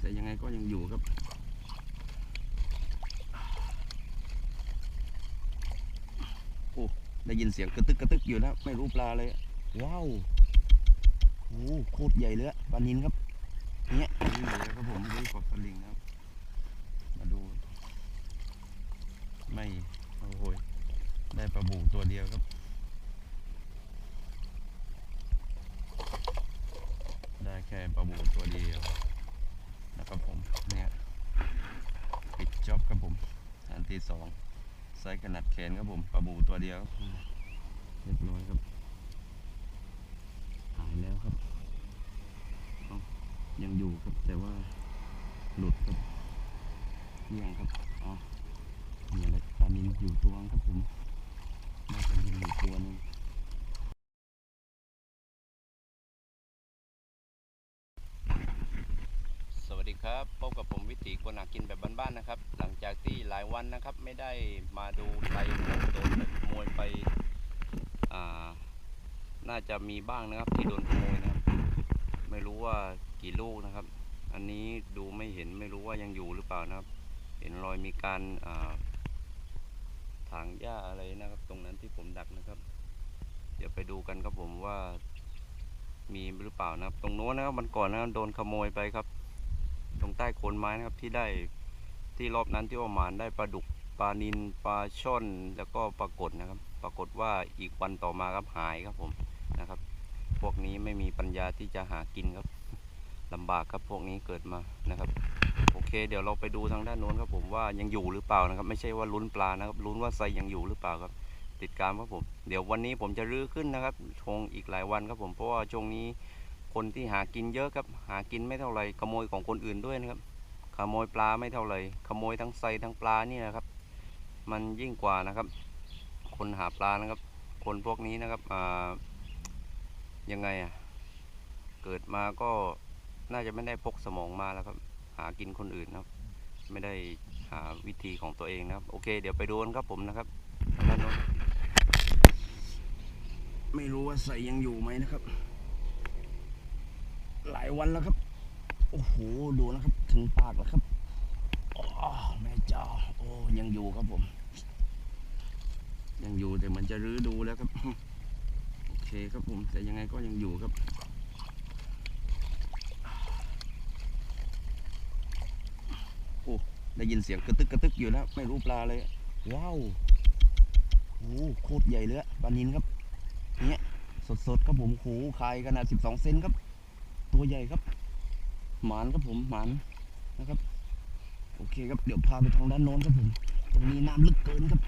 แต่ยังไงก็ยังอยู่ครับโอ้ได้ยินเสียงกระตึกกระตึกอยู่แล้ว ไม่รู้ปลาเลยอะว้าวโอ้โคตรใหญ่เลยอะปลานินครับ เนี่ยนี่เลยครับผมด้วยขอบสลิงนะครับ มาดู ไม่โอ้โหยได้ปลาบูตัวเดียวครับได้แค่ปลาบูตัวเดียวนะ ครับผมเนี่ยปิดจ็อบครับผมอันที่สองไซส์ขนาดแขนครับผมปลาบูตัวเดียวเรียบร้อยครับหายแล้วครับยังอยู่ครับแต่ว่าหลุดครับเลี่ยงครับอ๋อมีอะไรปลานินอยู่ตัวครับผมน่าจะมีอยู่ตัวหนึง สวัสดีครับพ กินหากินแบบบ้านๆนะครับ หลังจากที่หลายวันนะครับ ไม่ได้มาดูไลฟ์ของโดนขโมยไปอ่าน่าจะมีบ้างนะครับที่โดนขโมยนะครับ ไม่รู้ว่ากี่ลูกนะครับ อันนี้ดูไม่เห็นไม่รู้ว่ายังอยู่หรือเปล่านะครับ เห็นรอยมีการอ่าถางหญ้าอะไรนะครับ ตรงนั้นที่ผมดักนะครับ เดี๋ยวไปดูกันครับผมว่ามีหรือเปล่านะครับ ตรงโน้นนะครับมันก่อนนะครับโดนขโมยไปครับ ใต้โคนไม้นะครับที่ได้ที่รอบนั้นที่ว่าหมานได้ปลาดุกปลานินปลาช่อนแล้วก็ปลากดนะครับ ปรากฏว่าอีกวันต่อมาครับหายครับผมนะครับ พวกนี้ไม่มีปัญญาที่จะหากินครับลำบากครับพวกนี้เกิดมานะครับ โอเค เดี๋ยวเราไปดูทางด้านโน้นครับผมว่ายังอยู่หรือเปล่านะครับ ไม่ใช่ว่าลุ้นปลานะครับลุ้นว่าไซยังอยู่หรือเปล่าครับ ติดตามครับผม เดี๋ยววันนี้ผมจะรื้อขึ้นนะครับชงอีกหลายวันครับผมเพราะว่าช่วงนี้ คนที่หากินเยอะครับ หากินไม่เท่าไรขโมยของคนอื่นด้วยนะครับ ขโมยปลาไม่เท่าไรขโมยทั้งไซทั้งปลาเนี่นะครับ มันยิ่งกว่านะครับ คนหาปลานะครับ คนพวกนี้นะครับยังไงอะเกิดมาก็น่าจะไม่ได้พกสมองมาแล้วครับ หากินคนอื่นนะครับ ไม่ได้หาวิธีของตัวเองนะครับ โอเค เดี๋ยวไปดูกันครับผมนะครับทางด้านโน้นไม่รู้ว่าใส่ยังอยู่ไหมนะครับ หลายวันแล้วครับ โอ้โห ดูนะครับ ถึงปากแล้วครับอ๋อแม่เจ้า โอ้ยังอยู่ครับผม ยังอยู่แต่มันจะรื้อดูแล้วครับ โอเคครับผม แต่ยังไงก็ยังอยู่ครับโอ้ได้ยินเสียงกระตึกกระตึกอยู่แล้ว ไม่รู้ปลาเลย ว้าวโอ้โคตรใหญ่เลยะปลานินครับ เนี่ยสดๆครับผมโหคายขนาด 12 เซนครับ ตัวใหญ่ครับ หมานครับผมหมานนะครับ โอเคครับเดี๋ยวพาไปทางด้านโน้นครับผมตรงนี้น้ำลึกเกินครับ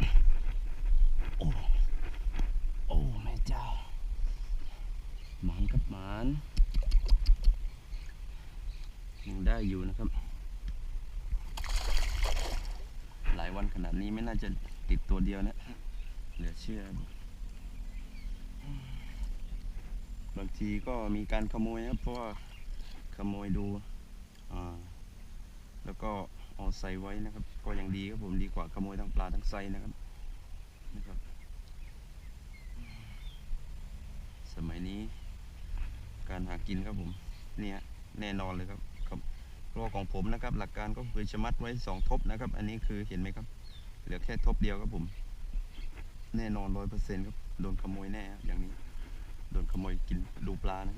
โอ้โอ้แม่เจ้า หมานครับหมานยังได้อยู่นะครับ หลายวันขนาดนี้ไม่น่าจะติดตัวเดียวนะเหลือเชื่อครั บางทีก็มีการขโมยครับเพราะว่าขโมยดูแล้วก็เอาใส่ไว้นะครับ ก็ยังดีครับผมดีกว่าขโมยทั้งปลาทั้งไซนะครับนะครับ สมัยนี้การหากินครับผมเนี่ยแน่นอนเลยครับครับราะว่าของผมนะครับ หลักการก็คือจะมัดไว้สองทบนะครับ อันนี้คือเห็นไหมครับ เหลือแค่ทบเดียวครับผม แน่นอนร้อยเปอร์เซ็นต์ครับโดนขโมยแน่ครับอย่างนี้ โดนขโมยกินดูปลานะ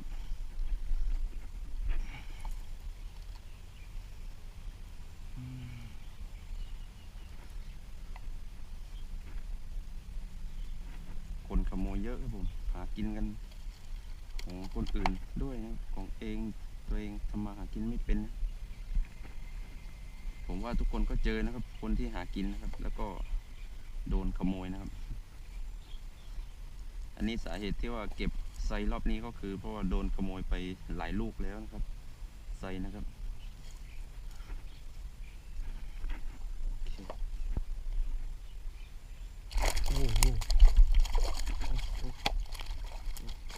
คนขโมยเยอะครับผมหากินกันของคนอื่นด้วยนะของเองตัวเองทำมาหากินไม่เป็นนะผมว่าทุกคนก็เจอนะครับ คนที่หากินนะครับ แล้วก็โดนขโมยนะครับ อันนี้สาเหตุที่ว่าเก็บ ไซรอบนี้ก็คือเพราะว่าโดนขโมยไปหลายลูกแล้วนะครับ ไซนะครับโอเคโอ้โหโอ้โหโอ้โห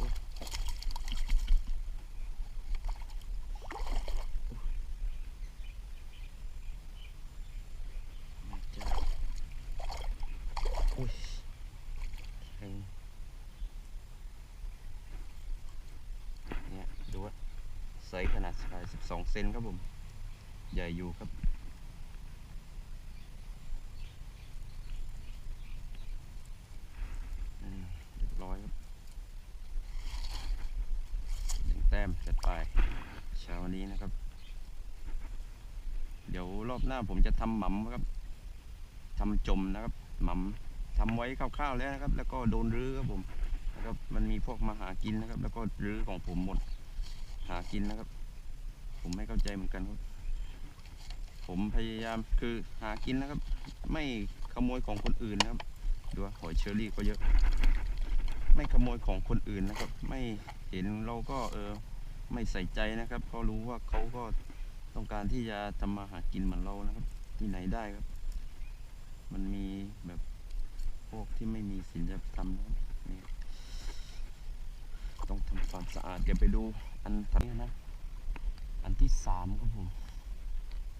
แม่เจ้าโอ้ยแข็ง เนี่ยดูว่าไซส์ขนาด12 เซนครับผม ใหญ่อยู่ครับ เรียบร้อยครับหนึ่งแต้มจัดไป เช้านี้นะครับ เดี๋ยวรอบหน้าผมจะทำหม่ำครับทำจมนะครับหม่ำทำไว้คร่าวๆแล้วนะครับ แล้วก็โดนรื้อครับผมนะครับมันมีพวกมาหากินนะครับ แล้วก็รื้อของผมหมด หากินนะครับ ผมไม่เข้าใจเหมือนกันครับผมพยายามคือหากินนะครับ ไม่ขโมยของคนอื่นนะครับดูว่าหอยเชอรี่ก็เยอะ ไม่ขโมยของคนอื่นนะครับ ไม่เห็นเราก็เออไม่ใส่ใจนะครับ เพราะรู้ว่าเขาก็ต้องการที่จะทำมาหากินเหมือนเรานะครับ ที่ไหนได้ครับ มันมีแบบพวกที่ไม่มีศีลธรรมนะครับ ต้องทำความสะอาดเดี๋ยวไปดูอันถัดไปนะ อันที่สามครับผม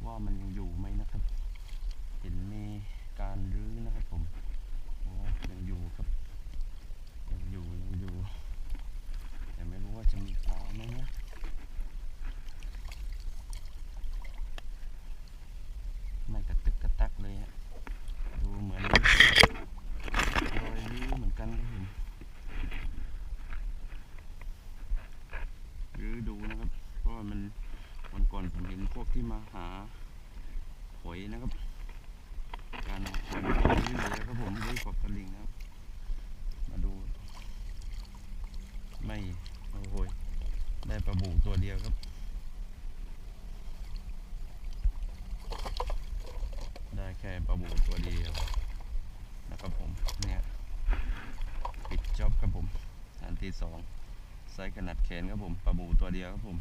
ว่ามันยังอยู่ไหมนะครับ เห็นมีการรื้อนะครับผมโอ้ยังอยู่ครับยังอยู่ยังอยู่แต่ไม่รู้ว่าจะมีปลาไหมนะไม่กระตึกกระตักเลยฮะดูเหมือนรอยรื้อเหมือนกันครับผมรื้อดูนะครับ เพราะว่ามัน วันก่อนผมเห็นพ วกที่มาหาหอยนะครับ การเอาหอยมาลื้อเลยครับผมลื้อขอบตลิ่งนะครับ มาดู ไม่โอ้โหยได้ปลาบูตัวเดียวครับ ได้แค่ปลาบูตัวเดียวนะครับผมเนี่ยปิดจ็อบครับผมอันที่สองไซส์ขนาดแขนครับผมปลาบูตัวเดียวครับผม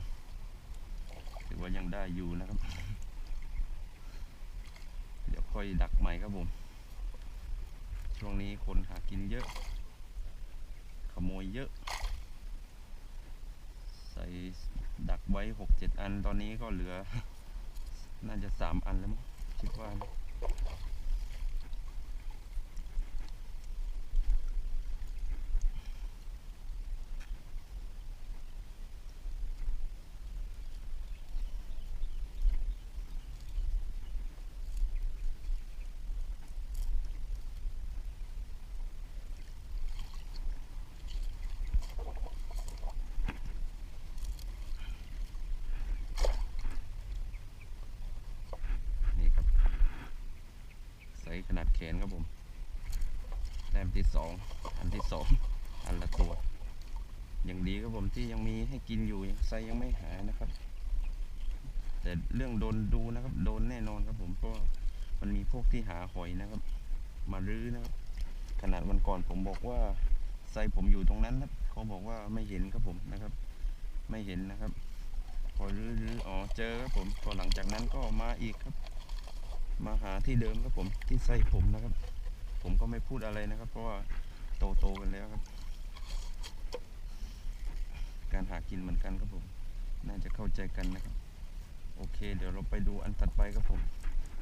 ถือว่ายังได้อยู่นะครับ เดี๋ยวค่อยดักใหม่ครับผม ช่วงนี้คนหากินเยอะ ขโมยเยอะ ใส่ดักไว้หกเจ็ดอันตอนนี้ก็เหลือ น่าจะสามอันแล้วมั้งคิดว่านะนี่ครับใส่ข นาดแขนครับผมแต้มที่สองอันที่สองอันละตัว อย่างดีครับผมที่ยังมีให้กินอยู่ไซยังไม่หายนะครับ แต่เรื่องโดนดูนะครับ โดนแน่นอนครับผมเพราะมันมีพวกที่หาหอยนะครับ มารื้อนะครับ ขนาดวันก่อนผมบอกว่าไซผมอยู่ตรงนั้นนะเขาบอกว่าไม่เห็นครับผมนะครับ ไม่เห็นนะครับพอรื้อรื้ออ๋อเจอครับผมพอหลังจากนั้นก็มาอีกครับ มาหาที่เดิมครับผมที่ไส์ผมนะครับ ผมก็ไม่พูดอะไรนะครับ เพราะว่าโตโตๆกันแล้วครับ การหากินเหมือนกันครับผม น่าจะเข้าใจกันนะครับ โอเค เดี๋ยวเราไปดูอันถัดไปครับผม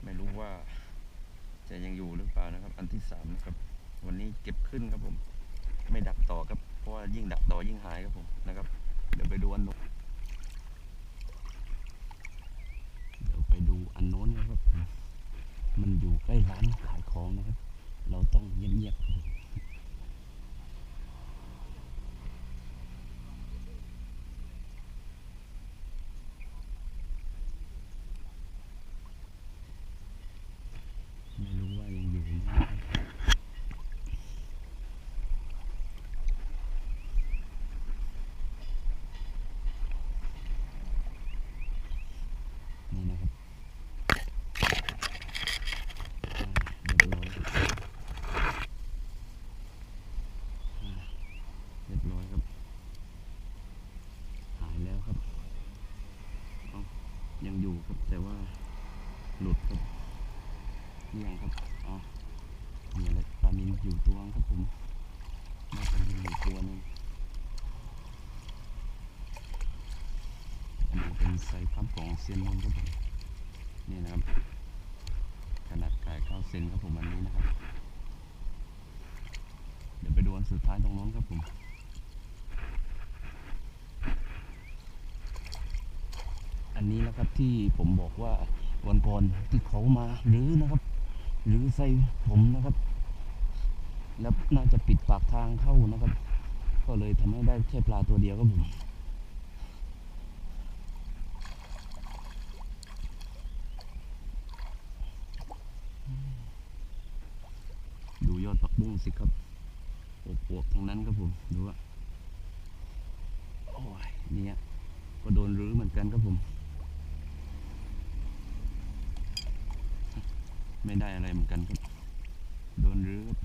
ไม่รู้ว่า จะยังอยู่หรือเปล่านะครับ อันที่สามนะครับ วันนี้เก็บขึ้นครับผม ไม่ดักต่อครับเพราะว่ายิ่งดักต่อยิ่งหายครับผมนะครับ เดี๋ยวไปดูอันโน้นเดี๋ยวไปดูอันโน้นนะครับผ มันอยู่ใกล้ร้านขายของนะครับ เราต้องเงียบๆครับผมไม่รู้ว่ายังอยู่ไหมนะครับนี่นะครับอ่าเรียบร้อยครับอ่าเรียบร้อยครับ หายแล้วครับเอ้ายังอยู่ครับ แต่ ว่าหลุดครับเลี่ยงครับอ๋อมีอะไรปลานินอยู่ตัวครับผมน่าจะมีอยู่ตัวนึงอันนี้เป็นไซส์พัมของเซียนนนครับผมนี่นะครับ ขนาดกายเข้าเซนครับผมอันนี้นะครับ เดี๋ยวไปดูอันสุดท้ายตรงโน้นครับผม อั นะครับ ที่ผมบอกว่าวันก่อนที่เขามาหรือนะครับ หรือใส่ผมนะครับ แล้วน่าจะปิดปากทางเข้านะครับ ก็เลยทำให้ได้แค่ปลาตัวเดียวครับผมดูยอดผักบุ้งสิครับปวกๆทั้งนั้นครับผมดูว่าโอ้ยเนี่ยก็โดนรื้อเหมือนกันครับผม ไม่ได้อะไรเหมือนกันครับ โดนรื้อครับ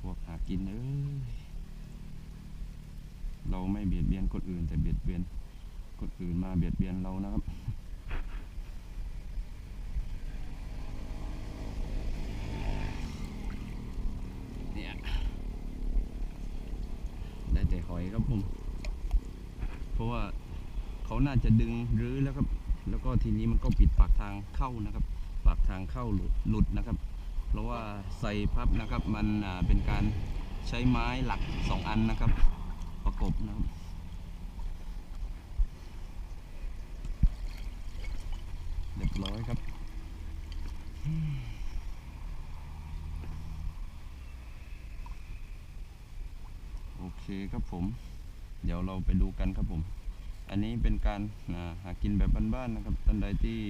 พวกหากินเอ้ยเราไม่เบียดเบียนคนอื่น แต่เบียดเบียนคนอื่นมาเบียดเบียนเรานะครับเนี่ยได้แต่หอยครับผม เพราะว่า เขาน่าจะดึงรื้อแล้วครับ แล้วก็ทีนี้มันก็ปิดปากทางเข้านะครับ ปากทางเข้าหลุดหลุดนะครับ เพราะว่าใส่พับนะครับมันเป็นการใช้ไม้หลักสองอันนะครับ ประกบนะครับเรียบร้อยครับโอเคครับผม เดี๋ยวเราไปดูกันครับผม อันนี้เป็นการหากินแบบบ้านๆนะครับท่านใดที่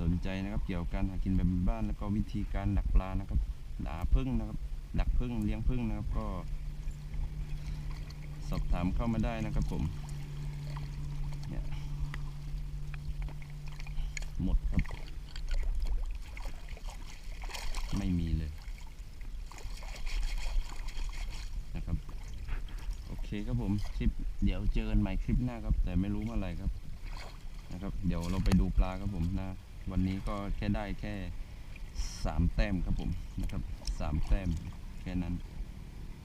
สนใจนะครับ เกี่ยวกับการหากินแบบบ้านๆแล้วก็วิธีการดักปลานะครับหาพึ่งนะครับ ดักพึ่งเลี้ยงพึ่งนะครับก็ สอบถามเข้ามาได้นะครับผมเนี่ยหมดครับ ไม่มีเลยนะครับ โอ เคครับผมคลิปเดี๋ยวเจอกันใหม่คลิปหน้าครับ แต่ไม่รู้เมื่อไหร่ครับนะครับ เดี๋ยวเราไปดูปลาครับผมนะ วันนี้ก็แค่ได้แค่สามแต้มครับผมนะครับสามแต้มแค่นั้น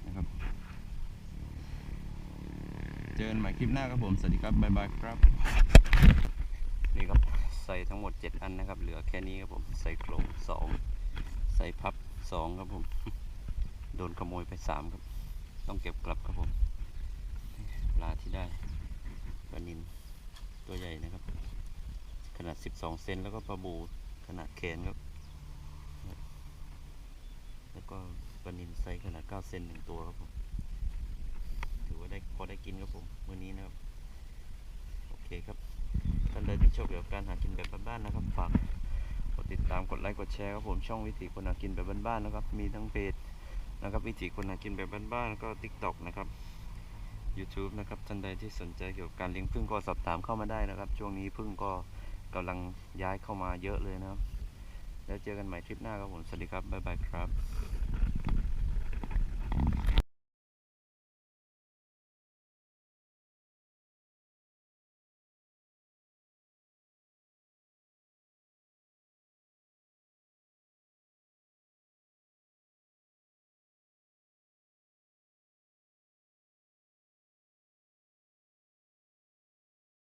นะครับ เจอกันใหม่คลิปหน้าครับผม สวัสดีครับบ๊ายบายครับ นี่ครับใส่ทั้งหมด 7 อันนะครับ เหลือแค่นี้ครับผม ใส่โครง2ใส่พับ2ครับผม โดนขโมยไป3ครับ ต้องเก็บกลับครับผม ปลาที่ได้ปลานินตัวใหญ่นะครับ ขนาด 12 เซนแล้วก็ปลาบูขนาดแขนครับ แล้วก็ปลานินไซส์ขนาด 9 เซนหนึ่งตัวครับผม ถือว่าได้พอได้กินครับผมมื้อนี้นะครับ โอเคครับท่านใดที่ชอบเกี่ยวกับการหากินแบบบ้านๆนะครับ ฝากกดติดตามกดไลค์กดแชร์ครับผมช่องวิถีคนหากินแบบบ้านๆนะครับ มีทั้งเพจนะครับวิถีคนหากินแบบบ้านๆแล้วก็ TikTok นะครับ YouTube นะครับท่านใดที่สนใจเกี่ยวกับการเลี้ยงพึ่งก็สอบถามเข้ามาได้นะครับ ช่วงนี้พึ่งก็กำลังย้ายเข้ามาเยอะเลยนะครับ แล้วเจอกันใหม่คลิปหน้าครับผม สวัสดีครับ บ๊ายบายครับ